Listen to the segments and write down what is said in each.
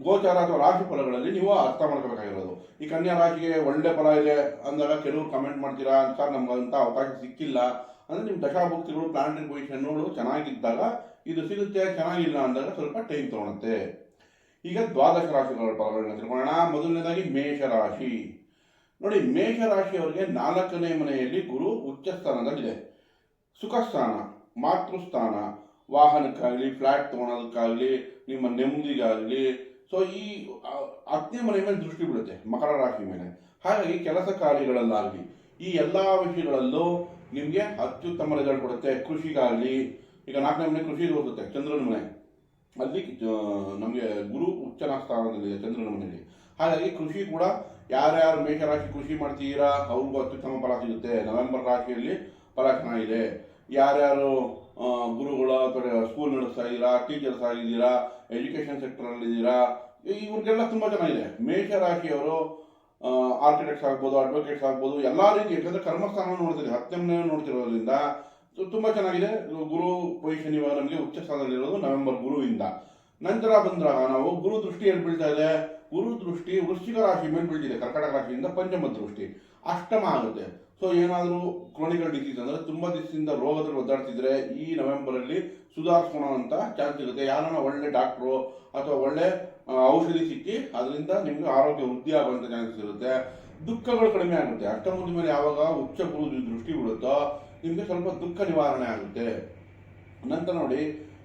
ಗೋಚಾರ ಅಥವಾ ರಾಶಿ ಫಲಗಳಲ್ಲಿ ನೀವು ಅರ್ಥ ಮಾಡ್ಕೋಬೇಕಾಗಿರೋದು. ಈ ಕನ್ಯಾ ರಾಶಿಗೆ ಒಳ್ಳೆ ಫಲ ಇದೆ ಅಂದಾಗ ಕೆಲವರು ಕಮೆಂಟ್ ಮಾಡ್ತೀರಾ ಅಂತ ನಮ್ಗೆ ಅವಕಾಶ ಸಿಕ್ಕಿಲ್ಲ. ಅಂದ್ರೆ ನಿಮ್ಮ ದಶಾಭುಕ್ತಿಗಳು ಪ್ಲಾನೆಟರಿ ಪೊಸಿಷನ್ಗಳು ಚೆನ್ನಾಗಿದ್ದಾಗ ಇದು ಸಿಗುತ್ತೆ, ಚೆನ್ನಾಗಿಲ್ಲ ಅಂದಾಗ ಸ್ವಲ್ಪ ಟೈಮ್ ತಗೊಳುತ್ತೆ. ಈಗ ದ್ವಾದಶ ರಾಶಿಗಳ ಫಲಗಳನ್ನ ತಿಳ್ಕೊಳ್ಳೋಣ. ಮೊದಲನೇದಾಗಿ ಮೇಷರಾಶಿ. ನೋಡಿ, ಮೇಷರಾಶಿಯವರಿಗೆ ನಾಲ್ಕನೇ ಮನೆಯಲ್ಲಿ ಗುರು ಉಚ್ಚ ಸ್ಥಾನದಲ್ಲಿದೆ. ಸುಖ ಸ್ಥಾನ ಮಾತೃಸ್ಥಾನ, ವಾಹನಕ್ಕಾಗಲಿ ಫ್ಲಾಟ್ ತಗೊಳೋದಕ್ಕಾಗಲಿ, ನಿಮ್ಮ ನೆಮ್ಮದಿಗಾಗಲಿ ಸೊ ಈ ಅಗ್ನಿ ಮನೆ ಮೇಲೆ ದೃಷ್ಟಿ ಬಿಡುತ್ತೆ ಮಕರ ರಾಶಿ ಮೇಲೆ. ಹಾಗಾಗಿ ಕೆಲಸ ಕಾರ್ಯಗಳಲ್ಲಾಗಲಿ ಈ ಎಲ್ಲ ವಿಷಯಗಳಲ್ಲೂ ನಿಮಗೆ ಅತ್ಯುತ್ತಮ ರಿಸಲ್ಟ್ ಕೊಡುತ್ತೆ. ಕೃಷಿಗಾಗಲಿ, ಈಗ ನಾಲ್ಕನೇ ಮನೆ ಕೃಷಿ ಹೋಗುತ್ತೆ ಚಂದ್ರನ ಮನೆ. ಅಲ್ಲಿ ನಮಗೆ ಗುರು ಉಚ್ಚನ ಸ್ಥಾನದಲ್ಲಿದೆ ಚಂದ್ರನ ಮನೆಯಲ್ಲಿ. ಹಾಗಾಗಿ ಕೃಷಿ ಕೂಡ ಯಾರ್ಯಾರು ಮೇಷರಾಶಿ ಕೃಷಿ ಮಾಡ್ತೀರಾ, ಅವ್ರಿಗೂ ಅತ್ಯುತ್ತಮ ಫಲ ಸಿಗುತ್ತೆ. ನವೆಂಬರ್ ರಾಶಿಯಲ್ಲಿ ಫಲ ಚೆನ್ನಾಗಿದೆ. ಯಾರ್ಯಾರು ಗುರುಗಳು ಸ್ಕೂಲ್ ನಡೆಸ್ತಾ ಇದ್ದೀರಾ ಟೀಚರ್ಸ್ ಆಗಿದ್ದೀರಾ ಎಜುಕೇಷನ್ ಸೆಕ್ಟರಲ್ಲಿ ಇದ್ದೀರಾ ಇವ್ರಿಗೆಲ್ಲ ತುಂಬ ಚೆನ್ನಾಗಿದೆ ಮೇಷರಾಶಿಯವರು ಆರ್ಕಿಟೆಕ್ಟ್ಸ್ ಆಗ್ಬೋದು ಅಡ್ವೊಕೇಟ್ಸ್ ಆಗ್ಬೋದು, ಎಲ್ಲ ರೀತಿ, ಯಾಕಂದ್ರೆ ಕರ್ಮಸ್ಥಾನ ನೋಡ್ತಿದೆ ಹತ್ತನೇ ನೋಡ್ತಿರೋದ್ರಿಂದ ತುಂಬ ಚೆನ್ನಾಗಿದೆ. ಗುರು ಪೊಸಿಷನ್ ಇವಾಗ ನಮಗೆ ಉಚ್ಚ ಸ್ಥಾನದಲ್ಲಿರೋದು ನವೆಂಬರ್ ಗುರುವಿಂದ. ನಂತರ ಬಂದ್ರ ನಾವು ಗುರು ದೃಷ್ಟಿ ಏನು ಬೀಳ್ತಾ ಇದೆ? ಗುರು ದೃಷ್ಟಿ ವೃಶ್ಚಿಕ ರಾಶಿ ಮೇಲೆ ಬೀಳ್ತಿದೆ. ಕರ್ಕಾಟಕ ರಾಶಿಯಿಂದ ಪಂಚಮ ದೃಷ್ಟಿ. ಅಷ್ಟಮ ಆಗುತ್ತೆ. ಸೊ ಏನಾದರೂ ಕ್ರೋನಿಕಲ್ ಡಿಸೀಸ್ ಅಂದ್ರೆ ತುಂಬಾ ದಿವಸದಿಂದ ರೋಗದಲ್ಲಿ ಒದ್ದಾಡ್ತಿದ್ರೆ ಈ ನವೆಂಬರ್ ಅಲ್ಲಿ ಸುಧಾರಿಸ್ಕೊಳೋ ಅಂತ ಚಾನ್ಸ್ ಇರುತ್ತೆ. ಯಾರನ್ನ ಒಳ್ಳೆ ಡಾಕ್ಟ್ರು ಅಥವಾ ಒಳ್ಳೆ ಔಷಧಿ ಸಿಕ್ಕಿ ಅದರಿಂದ ನಿಮಗೆ ಆರೋಗ್ಯ ವೃದ್ಧಿ ಆಗುವಂಥ ಚಾನ್ಸಸ್ ಇರುತ್ತೆ. ದುಃಖಗಳು ಕಡಿಮೆ ಆಗುತ್ತೆ. ಅಷ್ಟಮೂರ್ತಿ ಮೇಲೆ ಯಾವಾಗ ಉಚ್ಚ ಗುರು ದೃಷ್ಟಿ ಬೀಳುತ್ತೋ, ನಿಮಗೆ ಸ್ವಲ್ಪ ದುಃಖ ನಿವಾರಣೆ ಆಗುತ್ತೆ. ನಂತರ ನೋಡಿ,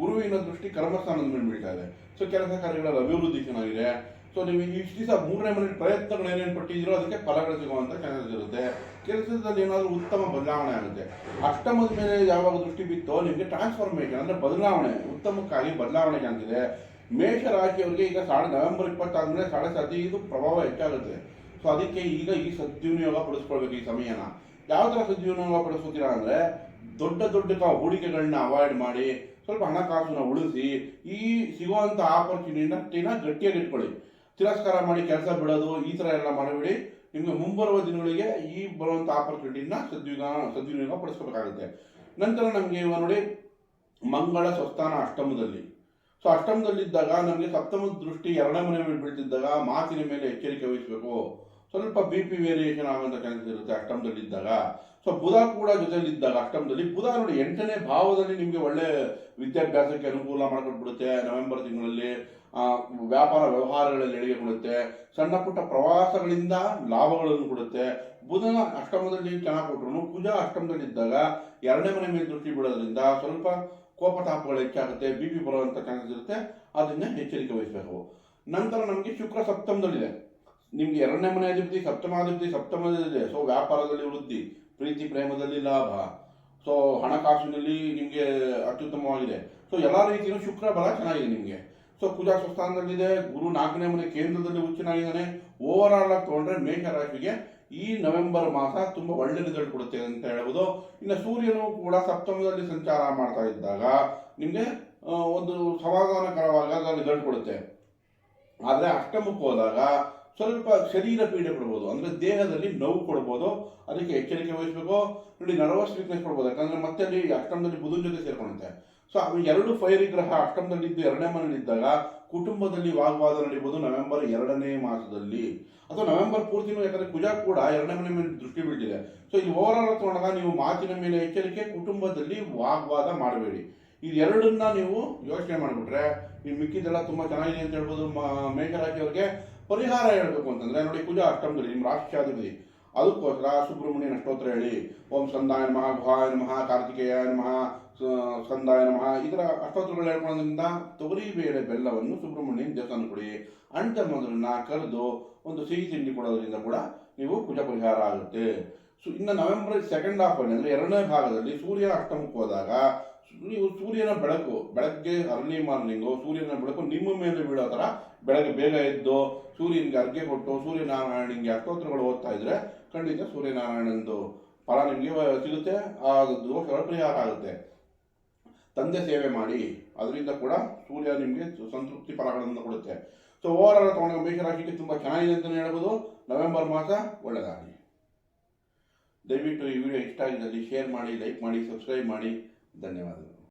ಗುರುವಿನ ದೃಷ್ಟಿ ಕರ್ಮಸ್ಥಾನದ ಮೇಲೆ ಬೀಳ್ತಾ ಇದೆ. ಸೊ ಕೆಲಸ ಕಾರ್ಯಗಳ ಅಭಿವೃದ್ಧಿ ಚೆನ್ನಾಗಿದೆ. ಸೊ ನೀವು ಇಷ್ಟು ದಿವಸ ಮೂರನೇ ಮನೆ ಪ್ರಯತ್ನಗಳು ಏನೇನು ಪಟ್ಟಿದ್ದೀರೋ ಅದಕ್ಕೆ ಫಲಗಳು ಸಿಗುವಂತ ಚಾನ್ಸಸ್ ಇರುತ್ತೆ. ಕೆಲಸದಲ್ಲಿ ಏನಾದರೂ ಉತ್ತಮ ಬದಲಾವಣೆ ಆಗುತ್ತೆ. ಅಷ್ಟಮದ ಮೇಲೆ ಯಾವಾಗ ದೃಷ್ಟಿ ಬಿತ್ತೋ ನಿಮಗೆ ಟ್ರಾನ್ಸ್ಫಾರ್ಮೇಷನ್ ಅಂದ್ರೆ ಬದಲಾವಣೆ, ಉತ್ತಮಕ್ಕಾಗಿ ಬದಲಾವಣೆ ಇದೆ ಮೇಷ ರಾಶಿಯವರಿಗೆ ಈಗ ಸಾಡೆ ನವೆಂಬರ್ ಇಪ್ಪತ್ತಾದ್ಮೇಲೆ ಸಾಡೆ ಸತಿ ಇದು ಪ್ರಭಾವ ಹೆಚ್ಚಾಗುತ್ತೆ. ಸೊ ಅದಕ್ಕೆ ಈಗ ಈ ಸದ್ವಿನಿಯೋಗ ಪಡಿಸ್ಕೊಳ್ಬೇಕು ಈ ಸಮಯನ. ಯಾವ ಥರ ಸದ್ವಿನಿಯೋಗ ಪಡಿಸ್ಕೊತೀರಾ ಅಂದ್ರೆ ದೊಡ್ಡ ದೊಡ್ಡ ಹೂಡಿಕೆಗಳನ್ನ ಅವಾಯ್ಡ್ ಮಾಡಿ, ಸ್ವಲ್ಪ ಹಣಕಾಸನ್ನ ಉಳಿಸಿ, ಈ ಸಿಗುವಂತ ಆಪರ್ಚುನಿಟಿನ ಗಟ್ಟಿಯಾಗಿ ಇಟ್ಕೊಳ್ಳಿ. ತಿರಸ್ಕಾರ ಮಾಡಿ ಕೆಲಸ ಬಿಡೋದು ಈ ಥರ ಎಲ್ಲ ಮಾಡಬೇಡಿ. ನಿಮಗೆ ಮುಂಬರುವ ದಿನಗಳಿಗೆ ಈ ಬರುವಂಥ ಆಪರ್ಚುನಿಟಿನ ಸದ್ವಿನಿಯೋಗ ಸದ್ವಿನಿಯೋಗ ಪಡಿಸ್ಕೋಬೇಕಾಗುತ್ತೆ. ನಂತರ ನಮಗೆ ಇವಾಗ ನೋಡಿ ಮಂಗಳ ಸ್ವಸ್ಥಾನ ಅಷ್ಟಮದಲ್ಲಿ. ಸೊ ಅಷ್ಟಮದಲ್ಲಿದ್ದಾಗ ನಮಗೆ ಸಪ್ತಮದ ದೃಷ್ಟಿ ಎರಡನೇ ಮನೆ ಮೇಲೆ ಬೀಳ್ತಿದ್ದಾಗ ಮಾತಿನ ಮೇಲೆ ಎಚ್ಚರಿಕೆ ವಹಿಸಬೇಕು. ಸ್ವಲ್ಪ ಬಿ ಪಿ ವೇರಿಯೇಷನ್ ಆಗುವಂತ ಚಾನ್ಸಸ್ ಇರುತ್ತೆ ಅಷ್ಟಮದಲ್ಲಿದ್ದಾಗ. ಸೊ ಬುಧ ಕೂಡ ಜೊತೆಯಲ್ಲಿದ್ದಾಗ ಅಷ್ಟಮದಲ್ಲಿ ಬುಧ ನೋಡಿ ಎಂಟನೇ ಭಾವದಲ್ಲಿ ನಿಮಗೆ ಒಳ್ಳೆ ವಿದ್ಯಾಭ್ಯಾಸಕ್ಕೆ ಅನುಕೂಲ ಮಾಡಿಕೊಟ್ಬಿಡುತ್ತೆ. ನವೆಂಬರ್ ತಿಂಗಳಲ್ಲಿ ವ್ಯಾಪಾರ ವ್ಯವಹಾರಗಳಲ್ಲಿ ಎಳಿಗೆ ಕೊಡುತ್ತೆ ಸಣ್ಣ ಪುಟ್ಟ ಪ್ರವಾಸಗಳಿಂದ ಲಾಭಗಳನ್ನು ಕೊಡುತ್ತೆ. ಬುಧನ ಅಷ್ಟಮದಲ್ಲಿ ಚೆನ್ನಾಗಿ ಕೊಟ್ಟರು ಕುಜ ಅಷ್ಟಮದಲ್ಲಿದ್ದಾಗ ಎರಡನೇ ಮನೆ ಮೇಲೆ ದೃಷ್ಟಿ ಬಿಡೋದ್ರಿಂದ ಸ್ವಲ್ಪ ಕೋಪತಾಪಗಳು ಹೆಚ್ಚಾಗುತ್ತೆ ಬಿ ಪಿ ಬರುವಂಥ ಚಾನ್ಸಸ್ ಇರುತ್ತೆ. ಅದನ್ನ ಎಚ್ಚರಿಕೆ ವಹಿಸಬೇಕು. ನಂತರ ನಮಗೆ ಶುಕ್ರ ಸಪ್ತಮದಲ್ಲಿದೆ. ನಿಮ್ಗೆ ಎರಡನೇ ಮನೆ ಅಧಿಪತಿ, ಸಪ್ತಮಾಧಿಪತಿ, ಸಪ್ತಮದಲ್ಲಿದೆ. ಸೊ ವ್ಯಾಪಾರದಲ್ಲಿ ವೃದ್ಧಿ. ಪ್ರೀತಿ ಪ್ರೇಮದಲ್ಲಿ ಲಾಭ. ಸೊ ಹಣಕಾಸಿನಲ್ಲಿ ನಿಮಗೆ ಅತ್ಯುತ್ತಮವಾಗಿದೆ. ಸೊ ಎಲ್ಲ ರೀತಿಯೂ ಶುಕ್ರ ಬಲ ಚೆನ್ನಾಗಿದೆ ನಿಮಗೆ. ಸೊ ಕುಜ ಸ್ವಸ್ಥಾನದಲ್ಲಿದೆ ಗುರು ನಾಲ್ಕನೇ ಮನೆ ಕೇಂದ್ರದಲ್ಲಿ ಉಚ್ಚನಾಗಿದ್ದಾನೆ ಓವರ್ ಆಲ್ ಆಗಿ ತಗೊಂಡ್ರೆ ಮೇಷ ರಾಶಿಗೆ ಈ ನವೆಂಬರ್ ಮಾಸ ತುಂಬಾ ಒಳ್ಳೆ ರಿಸಲ್ಟ್ ಕೊಡುತ್ತೆ ಅಂತ ಹೇಳ್ಬೋದು. ಇನ್ನು ಸೂರ್ಯನು ಕೂಡ ಸಪ್ತಮದಲ್ಲಿ ಸಂಚಾರ ಮಾಡ್ತಾ ಇದ್ದಾಗ ನಿಮಗೆ ಒಂದು ಸಮಾಧಾನಕರವಾದ ರಿಸಲ್ಟ್ ಕೊಡುತ್ತೆ. ಆದರೆ ಅಷ್ಟಮಕ್ಕೆ ಹೋದಾಗ ಸ್ವಲ್ಪ ಶರೀರ ಪೀಡೆ ಕೊಡ್ಬೋದು. ಅಂದರೆ ದೇಹದಲ್ಲಿ ನೋವು ಕೊಡ್ಬೋದು. ಅದಕ್ಕೆ ಎಚ್ಚರಿಕೆ ವಹಿಸಬೇಕು. ನೋಡಿ ನರ್ವಸ್ ವೀಕ್ನೆಸ್ ಕೊಡ್ಬೋದು. ಯಾಕಂದರೆ ಮತ್ತೆ ಅಲ್ಲಿ ಅಷ್ಟಮದಲ್ಲಿ ಬುಧನ ಜೊತೆ ಸೇರ್ಕೊಳ್ಳುತ್ತೆ ಸೊ ಅವು ಎರಡು ಫೈರಿ ಗ್ರಹ ಅಷ್ಟಮದಲ್ಲಿದ್ದು ಎರಡನೇ ಮನೆಯಲ್ಲಿದ್ದಾಗ ಕುಟುಂಬದಲ್ಲಿ ವಾಗ್ವಾದ ನಡೀಬೋದು ನವೆಂಬರ್ ಎರಡನೇ ಮಾಸದಲ್ಲಿ. ಅಥವಾ ನವೆಂಬರ್ ಪೂರ್ತಿನೂ ಯಾಕಂದ್ರೆ ಕುಜ ಕೂಡ ಎರಡನೇ ಮನೆ ಮೇಲೆ ದೃಷ್ಟಿ ಬೀಳ್ತಿದೆ. ಸೊ ಇಲ್ಲಿ ಓವರ್ ಆಲ್ ತಗೊಂಡಾಗ ನೀವು ಮಾತಿನ ಮೇಲೆ ಎಚ್ಚರಿಕೆ, ಕುಟುಂಬದಲ್ಲಿ ವಾಗ್ವಾದ ಮಾಡಬೇಡಿ. ಇದು ಎರಡನ್ನ ನೀವು ಯೋಚನೆ ಮಾಡಿಬಿಟ್ರೆ, ಈ ಮಿಕ್ಕಿದೆಲ್ಲ ತುಂಬಾ ಚೆನ್ನಾಗಿದೆ ಅಂತ ಹೇಳ್ಬೋದು, ಮ- ಮೇಷರಾಶಿಯವರಿಗೆ ಪರಿಹಾರ ಹೇಳ್ಬೇಕು ಅಂತಂದ್ರೆ, ನೋಡಿ ಕುಜ ಅಷ್ಟಮದಲ್ಲಿ ನಿಮ್ಮ ರಾಶಿಯಾಧಿಪತಿ ಅದಕ್ಕೋಸ್ಕರ ಸುಬ್ರಹ್ಮಣ್ಯನ ಅಷ್ಟೋತ್ರ ಹೇಳಿ. ಓಂ ಸಂದಾಯ ನಮಃ, ಗುಹಾಯ ನಮಃ, ಕಾರ್ತಿಕೇಯ ನಮಃ ಸಂದಾಯ ನಮಃ. ಇದರ ಅಷ್ಟೋತ್ರಗಳು ಹೇಳ್ಕೊಳ್ಳೋದ್ರಿಂದ ತೊಗರಿ ಬೇಳೆ ಬೆಲ್ಲವನ್ನು ಸುಬ್ರಹ್ಮಣ್ಯನ ದೇವಸ್ಥಾನ ಕೊಡಿ. ಅಂಟಮ್ಮದನ್ನ ಕರೆದು ಒಂದು ಸಿಹಿ ತಿಂಡಿ ಕೊಡೋದ್ರಿಂದ ಕೂಡ ನೀವು ಕುಜ ಪರಿಹಾರ ಆಗುತ್ತೆ. ಸೊ, ಇನ್ನು ನವೆಂಬರ್ ಸೆಕೆಂಡ್ ಹಾಫ್ ಅಂದ್ರೆ ಎರಡನೇ ಭಾಗದಲ್ಲಿ ಸೂರ್ಯ ಅಷ್ಟಮಕ್ಕೆ ಹೋದಾಗ ನೀವು ಸೂರ್ಯನ ಬೆಳಕು, ಬೆಳಗ್ಗೆ ಅರ್ಲಿ ಮಾರ್ನಿಂಗು ಸೂರ್ಯನ ಬೆಳಕು ನಿಮ್ಮ ಮೇಲೆ ಬೀಳೋ ಥರ ಬೆಳಗ್ಗೆ ಬೇಗ ಎದ್ದು ಸೂರ್ಯನಿಗೆ ಅರ್ಘ್ಯ ಕೊಟ್ಟು ಸೂರ್ಯನಾರಾಯಣನಿಗೆ ಅಷ್ಟೋತ್ರಗಳು ಓದ್ತಾ ಇದ್ರೆ ಖಂಡಿತ ಸೂರ್ಯನಾರಾಯಣಂದು ಫಲ ನಿಮಗೆ ಸಿಗುತ್ತೆ, ಆ ದೋಷಗಳ ಪರಿಹಾರ ಆಗುತ್ತೆ. ತಂದೆ ಸೇವೆ ಮಾಡಿ, ಅದರಿಂದ ಕೂಡ ಸೂರ್ಯ ನಿಮಗೆ ಸಂತೃಪ್ತಿ ಫಲಗಳನ್ನು ಕೊಡುತ್ತೆ. ಸೊ ಓವರ್ ಆಲ್ ತಗೊಂಡಾಗ ಮೇಷರಾಶಿಗೆ ತುಂಬ ಚೆನ್ನಾಗಿದೆ ಅಂತಲೇ ಹೇಳ್ಬೋದು. ನವೆಂಬರ್ ಮಾಸ ಒಳ್ಳೆಯದಾಗಲಿ ದಯವಿಟ್ಟು ಈ ವಿಡಿಯೋ ಇಷ್ಟ ಆಗಿದ್ದಲ್ಲಿ ಶೇರ್ ಮಾಡಿ ಲೈಕ್ ಮಾಡಿ ಸಬ್ಸ್ಕ್ರೈಬ್ ಮಾಡಿ. ಧನ್ಯವಾದಗಳು.